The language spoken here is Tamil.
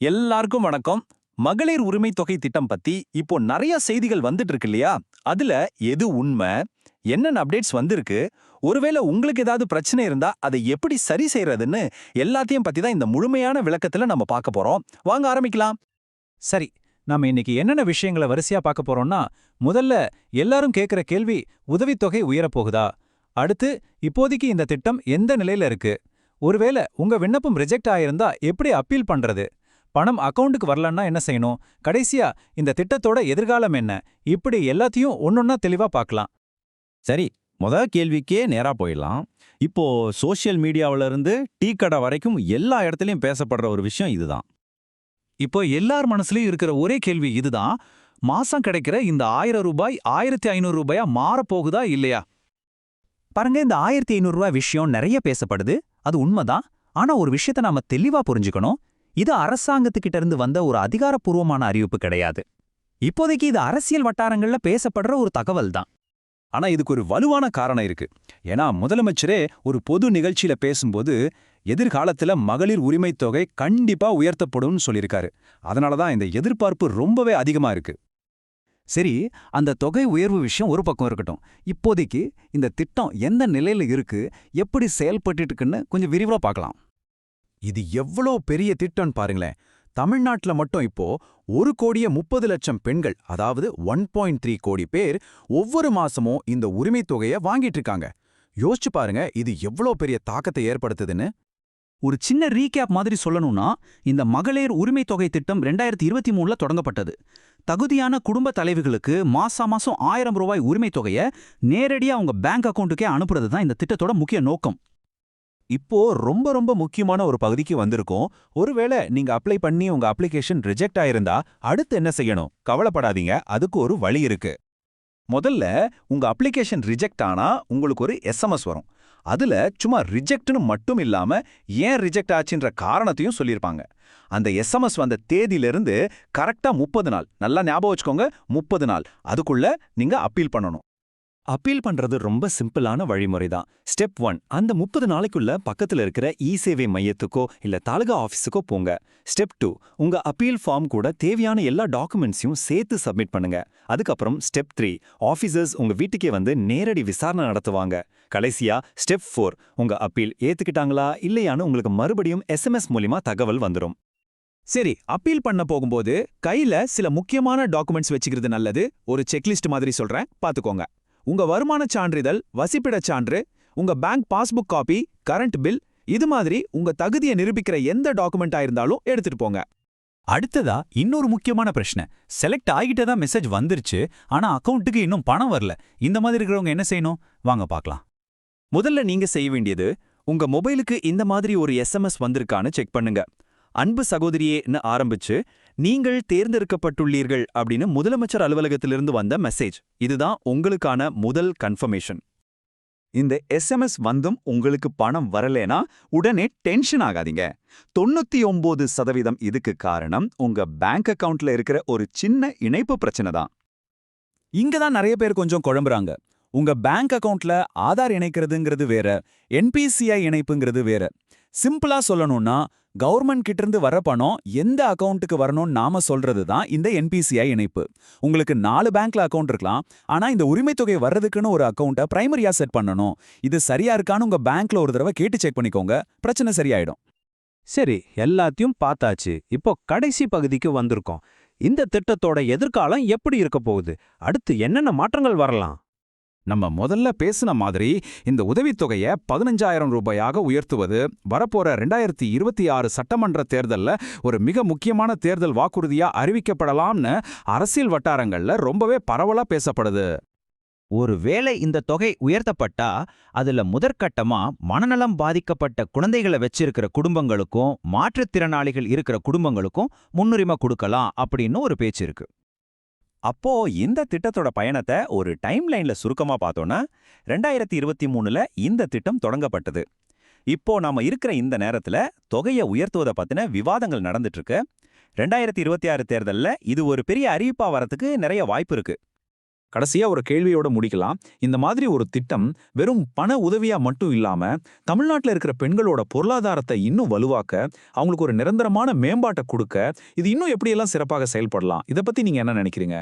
எல்லாருக்கும் வணக்கம். மகளிர் உரிமை தொகை திட்டம் பத்தி இப்போ நிறைய செய்திகள் வந்துட்டு இருக்கு இல்லையா? அதுல எது உண்மை? என்னென்ன அப்டேட்ஸ் வந்திருக்கு? ஒருவேளை உங்களுக்கு ஏதாவது பிரச்சனை இருந்தா அதை எப்படி சரி செய்யறதுன்னு எல்லாத்தையும் பத்தி தான் இந்த முழுமையான விளக்கத்துல நம்ம பார்க்க போறோம். வாங்க ஆரம்பிக்கலாம். சரி நாம இன்னைக்கு என்னென்ன விஷயங்களை வரிசையா பார்க்க போறோம்னா முதல்ல எல்லாரும் கேக்குற கேள்வி உதவித்தொகை உயரப் போகுதா அடுத்து இப்போதைக்கு இந்த திட்டம் எந்த நிலையில இருக்கு? ஒருவேளை உங்க விண்ணப்பம் ரிஜெக்ட் ஆயிருந்தா எப்படி அப்பீல் பண்றது? பணம் அக்கவுண்டுக்கு வரலன்னா என்ன செய்யணும்? கடைசியா இந்த திட்டத்தோட எதிர்காலம் என்ன? இப்படி எல்லாத்தையும் ஒன்னொன்னா தெளிவா பார்க்கலாம். சரி முத கேள்விக்கே நேரா போயிடலாம். இப்போ சோஷியல் மீடியாவுல இருந்து டீ கடை வரைக்கும் எல்லா இடத்துலயும் பேசப்படுற ஒரு விஷயம் இதுதான். இப்போ எல்லார் மனசுலயும் இருக்கிற ஒரே கேள்வி இதுதான். மாசம் கிடைக்கிற இந்த ஆயிரம் ரூபாய் ஆயிரத்தி ஐநூறு ரூபாயா மாறப்போகுதா இல்லையா? பாருங்க இந்த ஆயிரத்தி ஐநூறு ரூபாய் விஷயம் நிறைய பேசப்படுது. அது உண்மைதான். ஆனா ஒரு விஷயத்த நாம தெளிவா புரிஞ்சுக்கணும். இது அரசாங்கத்துக்கிட்ட இருந்து வந்த ஒரு அதிகாரப்பூர்வமான அறிவிப்பு கிடையாது. இப்போதைக்கு இது அரசியல் வட்டாரங்கள்ல பேசப்படுற ஒரு தகவல் தான். ஆனா இதுக்கு ஒரு வலுவான காரணம் இருக்கு. ஏன்னா முதலமைச்சரே ஒரு பொது நிகழ்ச்சியில பேசும்போது எதிர்காலத்துல மகளிர் உரிமை தொகை கண்டிப்பா உயர்த்தப்படும்னு சொல்லியிருக்காரு. அதனால தான் இந்த எதிர்பார்ப்பு ரொம்பவே அதிகமா இருக்கு. சரி அந்த தொகை உயர்வு விஷயம் ஒரு பக்கம் இருக்கட்டும். இப்போதைக்கு இந்த திட்டம் எந்த நிலையில இருக்கு எப்படி செயல்பட்டு இருக்குன்னு கொஞ்சம் விரிவா பார்க்கலாம். இது எவ்வளோ பெரிய திட்டம் பாருங்களேன். தமிழ்நாட்டுல மட்டும் இப்போ ஒரு கோடியே முப்பது லட்சம் பெண்கள் அதாவது ஒன் பாயிண்ட் த்ரீ கோடி பேர் ஒவ்வொரு மாசமும் இந்த உரிமைத் தொகையை வாங்கிட்டு இருக்காங்க. யோசிச்சு பாருங்க இது எவ்வளோ பெரிய தாக்கத்தை ஏற்படுத்துதுன்னு. ஒரு சின்ன ரீகேப் மாதிரி சொல்லணும்னா இந்த மகளிர் உரிமை தொகை திட்டம் ரெண்டாயிரத்தி இருபத்தி மூணுல தொடங்கப்பட்டது. தகுதியான குடும்ப தலைவிகளுக்கு மாசா மாசம் ஆயிரம் ரூபாய் உரிமை தொகையை நேரடியா அவங்க பேங்க் அக்கௌண்ட்டுக்கே அனுப்புறது தான் இந்த திட்டத்தோட முக்கிய நோக்கம். இப்போ ரொம்ப ரொம்ப முக்கியமான ஒரு பகுதிக்கு வந்திருக்கோம். ஒருவேளை நீங்க அப்ளை பண்ணி உங்க அப்ளிகேஷன் ரிஜெக்ட் ஆயிருந்தா அடுத்து என்ன செய்யணும்? கவலைப்படாதீங்க. அதுக்கு ஒரு வழி இருக்கு. முதல்ல உங்க அப்ளிகேஷன் ரிஜெக்ட் ஆனா உங்களுக்கு ஒரு எஸ்எம்எஸ் வரும். அதுல சும்மா ரிஜெக்ட்னு மட்டும் இல்லாம ஏன் ரிஜெக்ட் ஆச்சுன்ற காரணத்தையும் சொல்லியிருப்பாங்க. அந்த எஸ்எம்எஸ் வந்த தேதியிலிருந்து கரெக்டா முப்பது நாள். நல்லா ஞாபகம் வச்சுக்கோங்க முப்பது நாள். அதுக்குள்ள நீங்க அப்பீல் பண்ணணும். அப்பீல் பண்றது ரொம்ப சிம்பிளான வழிமுறை தான் ஸ்டெப் ஒன் அந்த முப்பது நாளைக்குள்ள பக்கத்துல இருக்கிற இ சேவை மையத்துக்கோ இல்ல தாலுகா ஆஃபீஸுக்கோ போங்க. ஸ்டெப் டூ உங்க அப்பீல் ஃபார்ம் கூட தேவையான எல்லா டாக்குமெண்ட்ஸையும் சேர்த்து சப்மிட் பண்ணுங்க. அதுக்கப்புறம் ஸ்டெப் த்ரீ ஆஃபீஸர்ஸ் உங்க வீட்டுக்கே வந்து நேரடி விசாரணை நடத்துவாங்க. கடைசியா ஸ்டெப் ஃபோர் உங்க அப்பீல் ஏத்துக்கிட்டாங்களா இல்லையான்னு உங்களுக்கு மறுபடியும் எஸ்எம்எஸ் மூலியமா தகவல் வந்துடும் சரி அப்பீல் பண்ண போகும்போது கையில சில முக்கியமான டாக்குமெண்ட்ஸ் வச்சுக்கிறது நல்லது. ஒரு செக்லிஸ்ட் மாதிரி சொல்றேன் பாத்துக்கோங்க. உங்க வருமானச் சான்றிதழ் வசிப்பிடச் சான்று உங்க bank passbook copy current bill இது மாதிரி உங்க தகுதியை நிரூபிக்கிற எந்த டாக்குமெண்டா இருந்தாலும் எடுத்துட்டு போங்க. அடுத்ததா இன்னொரு முக்கியமான பிரச்சனை. செலக்ட் ஆகிட்டே தான் மெசேஜ் வந்துருச்சு. ஆனா அக்கவுண்ட்டுக்கு இன்னும் பணம் வரல. இந்த மாதிரி இருக்கிறவங்க என்ன செய்யணும்? வாங்க பார்க்கலாம். முதல்ல நீங்க செய்ய வேண்டியது உங்க மொபைலுக்கு இந்த மாதிரி ஒரு எஸ்எம்எஸ் வந்திருக்கான்னு செக் பண்ணுங்க. அன்பு சகோதரியேன்னு ஆரம்பிச்சு நீங்கள் தேர்ந்தெடுக்கப்பட்டுள்ளீர்கள் அப்படின்னு முதலமைச்சர் அலுவலகத்திலிருந்து வந்த மெசேஜ் இதுதான் உங்களுக்கான முதல் கன்ஃபர்மேஷன் இந்த எஸ்எம்எஸ் வந்தும் உங்களுக்கு பணம் வரலேனா உடனே டென்ஷன் ஆகாதீங்க. தொண்ணூத்தி ஒன்பது சதவீதம் இதுக்கு காரணம் உங்க பேங்க் அக்கவுண்ட்ல இருக்கிற ஒரு சின்ன இணைப்பு பிரச்சனை தான். இங்க தான் நிறைய பேர் கொஞ்சம் குழம்புறாங்க. உங்க பேங்க் அக்கவுண்ட்ல ஆதார் இணைக்கிறதுங்கிறது வேற என்பிசிஐ இணைப்புங்கிறது வேற. சிம்பிளா சொல்லணும்னா கவர்மெண்ட் கிட்ட இருந்து வர பணம் எந்த அக்கவுண்ட்டுக்கு வரணும்னு நாம சொல்றது தான் இந்த என்பிசிஐ இணைப்பு. உங்களுக்கு நாலு பேங்க்ல அக்கவுண்ட் இருக்கலாம். ஆனா இந்த உரிமை தொகை வர்றதுக்குன்னு ஒரு அக்கௌண்ட்டை பிரைமரியா செட் பண்ணணும். இது சரியா இருக்கான்னு உங்க பேங்க்ல ஒரு தடவை கேட்டு செக் பண்ணிக்கோங்க. பிரச்சனை சரியாயிடும். சரி எல்லாத்தையும் பார்த்தாச்சு. இப்போ கடைசி பகுதிக்கு வந்திருக்கோம். இந்த திட்டத்தோட எதிர்காலம் எப்படி இருக்க போகுது? அடுத்து என்னென்ன மாற்றங்கள் வரலாம்? நம்ம முதல்ல பேசின மாதிரி இந்த உதவித்தொகையை பதினஞ்சாயிரம் ரூபாயாக உயர்த்துவது வரப்போற ரெண்டாயிரத்தி இருபத்தி ஆறு சட்டமன்ற தேர்தல்ல ஒரு மிக முக்கியமான தேர்தல் வாக்குறுதியா அறிவிக்கப்படலாம்னு அரசியல் வட்டாரங்கள்ல ரொம்பவே பரவலா பேசப்படுது. ஒருவேளை இந்த தொகை உயர்த்தப்பட்டா அதுல முதற்கட்டமா மனநலம் பாதிக்கப்பட்ட குழந்தைகளை வச்சிருக்கிற குடும்பங்களுக்கும் மாற்றுத்திறனாளிகள் இருக்கிற குடும்பங்களுக்கும் முன்னுரிமை கொடுக்கலாம் அப்படின்னு ஒரு பேச்சு இருக்கு. அப்போ இந்த திட்டத்தோட பயணத்தை ஒரு டைம் லைன்ல சுருக்கமா பார்த்தோம்னா ரெண்டாயிரத்தி இருபத்தி மூணுல இந்த திட்டம் தொடங்கப்பட்டது. இப்போ நாம இருக்கிற இந்த நேரத்துல தொகையை உயர்த்துவதை பத்தின விவாதங்கள் நடந்துட்டு இருக்கு. ரெண்டாயிரத்தி இருபத்தி ஆறு தேர்தல்ல இது ஒரு பெரிய அறிவிப்பா வரத்துக்கு நிறைய வாய்ப்பு இருக்கு. கடைசியா ஒரு கேள்வியோட முடிக்கலாம். இந்த மாதிரி ஒரு திட்டம் வெறும் பண உதவியா மட்டும் இல்லாம தமிழ்நாட்டுல இருக்கிற பெண்களோட பொருளாதாரத்தை இன்னும் வலுவாக்க அவங்களுக்கு ஒரு நிரந்தரமான மேம்பாட்டை கொடுக்க இது இன்னும் எப்படியெல்லாம் சிறப்பாக செயல்படலாம்? இதை பத்தி நீங்க என்ன நினைக்கிறீங்க?